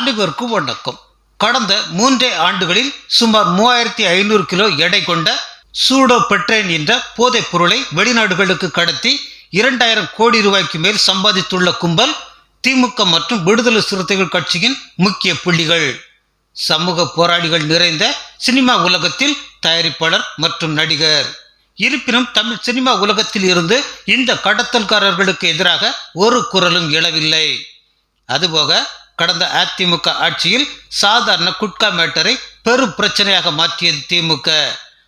அனைவருக்கும் வணக்கம். கடந்த மூன்றே ஆண்டுகளில் சுமார் மூவாயிரத்தி ஐநூறு கிலோ எடை கொண்ட சூடோ பெட்ரேன் என்ற போதைப் பொருளை வெளிநாடுகளுக்கு கடத்தி இரண்டாயிரம் கோடி ரூபாய்க்கு மேல் சம்பாதித்துள்ள கும்பல் திமுக மற்றும் விடுதலை சிறுத்தைகள் கட்சியின் முக்கிய புள்ளிகள். சமூக போராளிகள் நிறைந்த சினிமா உலகத்தில் தயாரிப்பாளர் மற்றும் நடிகர். இருப்பினும் தமிழ் சினிமா உலகத்தில் இருந்து இந்த கடத்தல்காரர்களுக்கு எதிராக ஒரு குரலும் எழவில்லை. அதுபோக கடந்த அதிமுக ஆட்சியில் சாதாரண குட்கா மேட்டரை பெரும் பிரச்சனையாக மாற்றியது திமுக.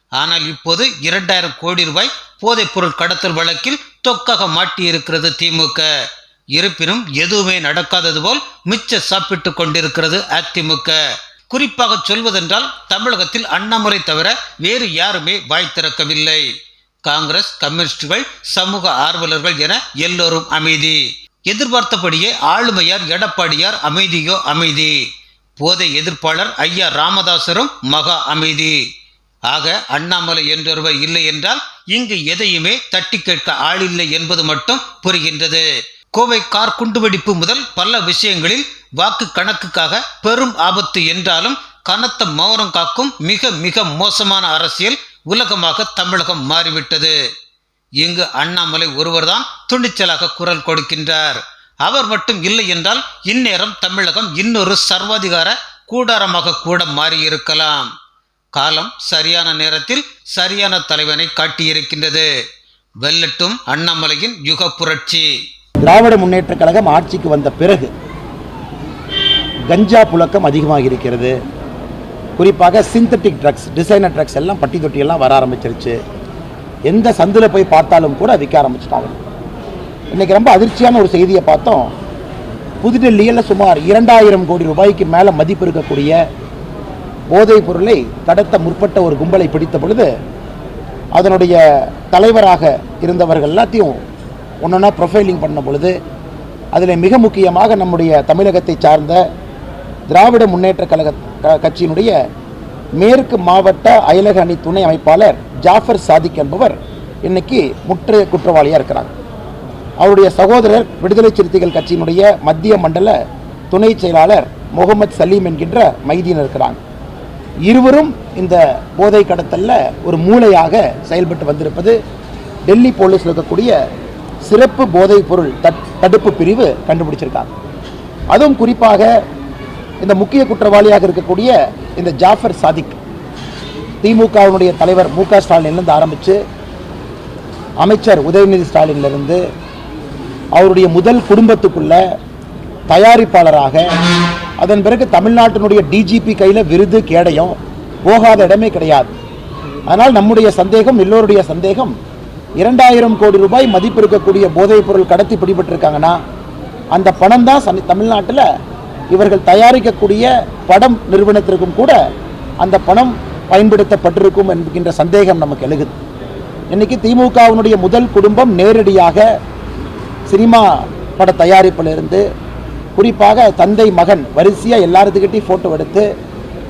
ஆனால் இப்போது இரண்டாயிரம் கோடி ரூபாய் போதைப் பொருள் கடத்தல் வழக்கில் தொக்காக மாட்டியிருக்கிறது திமுக. இருப்பினும் எதுவுமே நடக்காதது போல் மிச்ச சாப்பிட்டு கொண்டிருக்கிறது அதிமுக. குறிப்பாக சொல்வதென்றால் தமிழகத்தில் அண்ணாமலை தவிர வேறு யாருமே வாய் திறக்கவில்லை. காங்கிரஸ் கம்யூனிஸ்டுகள் சமூக ஆர்வலர்கள் என எல்லோரும் அமைதி. எதிர்பார்த்தபடியே ஆளுமையார் எடப்பாடியார் அமைதியோ அமைதி. போதை எதிர்ப்பாளர் ஐயா ராமதாசரும் மகா அமைதி. ஆக அண்ணாமலை என்றொருவர் இல்லை என்றால் இங்கு எதையுமே தட்டி கேட்க ஆளில்லை என்பது மட்டும் புரிகின்றது. கோவை கார் குண்டுவெடிப்பு முதல் பல விஷயங்களில் வாக்கு கணக்குக்காக பெரும் ஆபத்து என்றாலும் கனத்த மௌனம் காக்கும் மிக மிக மோசமான அரசியல் உலகமாக தமிழகம் மாறிவிட்டது. இங்கு அண்ணாமலை ஒருவர்தான் துணிச்சலாக குரல் கொடுக்கின்றார். அவர் மட்டும் இல்லை என்றால் இந்நேரம் தமிழகம் இன்னொரு சர்வாதிகார கூடாரமாக கூட மாறியிருக்கலாம். காலம் சரியான நேரத்தில் சரியான தலைவனை காட்டியிருக்கின்றது. வெல்லட்டும் அண்ணாமலையின் யுக புரட்சி. திராவிட முன்னேற்றக் கழகம் ஆட்சிக்கு வந்த பிறகு கஞ்சா புழக்கம் அதிகமாக இருக்கிறது குறிப்பாக சிந்தட்டிக் ட்ரக்ஸ் டிசைனர் ட்ரக்ஸ் எல்லாம் பட்டி தொட்டியெல்லாம் வர ஆரம்பிச்சிருச்சு. எந்த சந்தில் போய் பார்த்தாலும் கூட விற்க ஆரம்பிச்சிட்டாங்க. இன்றைக்கி ரொம்ப அதிர்ச்சியான ஒரு செய்தியை பார்த்தோம். புதுடெல்லியில் சுமார் இரண்டாயிரம் கோடி ரூபாய்க்கு மேலே மதிப்பு இருக்கக்கூடிய போதைப் பொருளை கடத்த முற்பட்ட ஒரு கும்பலை பிடித்த பொழுது அதனுடைய தலைவராக இருந்தவர்கள் எல்லாத்தையும் ஒன்றுன்னா ப்ரொஃபைலிங் பண்ண பொழுது அதில் மிக முக்கியமாக நம்முடைய தமிழகத்தை சார்ந்த திராவிட முன்னேற்ற கழக க- கட்சியினுடைய மேற்கு மாவட்ட அயலக அணி துணை அமைப்பாளர் ஜாஃபர் சாதிக் என்பவர் இன்னைக்கு முற்றைய குற்றவாளியாக இருக்கிறாங்க அவருடைய சகோதரர் விடுதலை சிறுத்தைகள் கட்சியினுடைய மத்திய மண்டல துணை செயலாளர் முகமது சலீம் என்கின்ற மைதீன் இருக்கிறாங்க இருவரும் இந்த போதை கடத்தலில் ஒரு மூளையாக செயல்பட்டு வந்திருப்பது டெல்லி போலீஸில் இருக்கக்கூடிய சிறப்பு போதைப் பொருள் தட்- தடுப்பு பிரிவு கண்டுபிடிச்சிருக்காங்க. அதுவும் குறிப்பாக இந்த முக்கிய குற்றவாளியாக இருக்கக்கூடிய இந்த ஜாஃபர் சாதிக் திமுகவினுடைய தலைவர் மு க ஸ்டாலின்லேருந்து ஆரம்பித்து அமைச்சர் உதயநிதி ஸ்டாலின்லேருந்து அவருடைய முதல் குடும்பத்துக்குள்ள தயாரிப்பாளராக அதன் பிறகு தமிழ்நாட்டினுடைய டிஜிபி கையில் விருது கேடயம் போகாத இடமே கிடையாது. அதனால் நம்முடைய சந்தேகம் எல்லோருடைய சந்தேகம் இரண்டாயிரம் கோடி ரூபாய் மதிப்பு இருக்கக்கூடிய போதைப் பொருள் கடத்தி பிடிபட்டிருக்காங்கன்னா அந்த பணம் தான் சனி- தமிழ்நாட்டில் இவர்கள் தயாரிக்கக்கூடிய படம் நிறுவனத்திற்கும் கூட அந்த பணம் பயன்படுத்தப்பட்டிருக்கும் என்கின்ற சந்தேகம் நமக்கு எழுகுது. இன்னைக்கு திமுகவினுடைய முதல் குடும்பம் நேரடியாக சினிமா பட தயாரிப்பிலிருந்து குறிப்பாக தந்தை மகன் வரிசையாக எல்லாத்துக்கிட்டையும் ஃபோட்டோ எடுத்து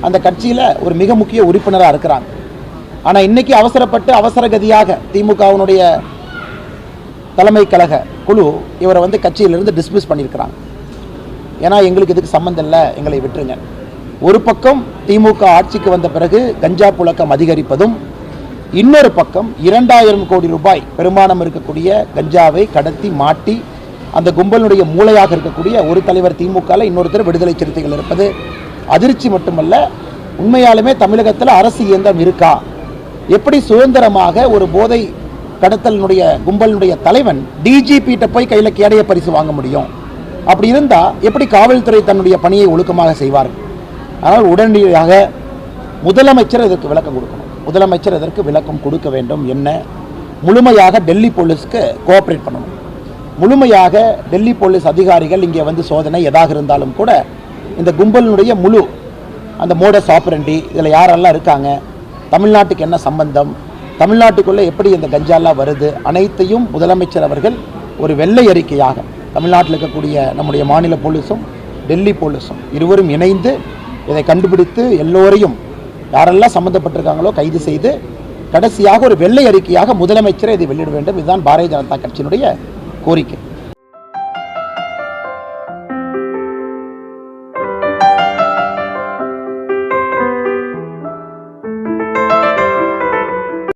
அந்த கட்சியில் ஒரு மிக முக்கிய உறுப்பினராக இருக்கிறாங்க. ஆனால் இன்னைக்கு அவசரப்பட்டு அவசரகதியாக திமுகவினுடைய தலைமை கழக குழு இவரை வந்து கட்சியிலிருந்து டிஸ்மிஸ் பண்ணியிருக்கிறாங்க. ஏன்னா எங்களுக்கு இதுக்கு சம்மந்தம் இல்லை எங்களை விட்டுருங்க. ஒரு பக்கம் திமுக ஆட்சிக்கு வந்த பிறகு கஞ்சா புழக்கம் அதிகரிப்பதும் இன்னொரு பக்கம் இரண்டாயிரம் கோடி ரூபாய் பெருமானம் இருக்கக்கூடிய கஞ்சாவை கடத்தி மாட்டி அந்த கும்பலுடைய மூளையாக இருக்கக்கூடிய ஒரு தலைவர் திமுகவில் இன்னொருத்தர் விடுதலை சிறுத்தைகள் இருப்பது. அதிர்ச்சி மட்டுமல்ல உண்மையாலுமே தமிழகத்தில் அரசு இயந்திரம் இருக்கா? எப்படி சுதந்திரமாக ஒரு போதை கடத்தலினுடைய கும்பலினுடைய தலைவன் டிஜிபிட்ட போய் கையில் கேடைய பரிசு வாங்க முடியும்? அப்படி இருந்தால் எப்படி காவல்துறை தன்னுடைய பணியை ஒழுக்கமாக செய்வார்கள் ஆனால் உடனடியாக முதலமைச்சர் இதற்கு விளக்கம் கொடுக்கணும். முதலமைச்சர் இதற்கு விளக்கம் கொடுக்க வேண்டும். என்ன? முழுமையாக டெல்லி போலீஸ்க்கு கோஆப்ரேட் பண்ணணும். முழுமையாக டெல்லி போலீஸ் அதிகாரிகள் இங்கே வந்து சோதனை எதாக இருந்தாலும் கூட இந்த கும்பலினுடைய முழு அந்த மோடஸ் ஆப்பரண்டி இதில் யாரெல்லாம் இருக்காங்க? தமிழ்நாட்டுக்கு என்ன சம்பந்தம்? தமிழ்நாட்டுக்குள்ளே எப்படி இந்த கஞ்சாலாம் வருது? அனைத்தையும் முதலமைச்சர் அவர்கள் ஒரு வெள்ளை அறிக்கையாக தமிழ்நாட்டில் இருக்கக்கூடிய நம்முடைய மாநில போலீஸும் டெல்லி போலீஸும் இருவரும் இணைந்து இதை கண்டுபிடித்து எல்லோரையும் யாரெல்லாம் சம்மந்தப்பட்டிருக்காங்களோ கைது செய்து கடைசியாக ஒரு வெள்ளை அறிக்கையாக முதலமைச்சரை இதை வெளியிட வேண்டும். இதுதான் பாரதிய ஜனதா கட்சியினுடைய கோரிக்கை.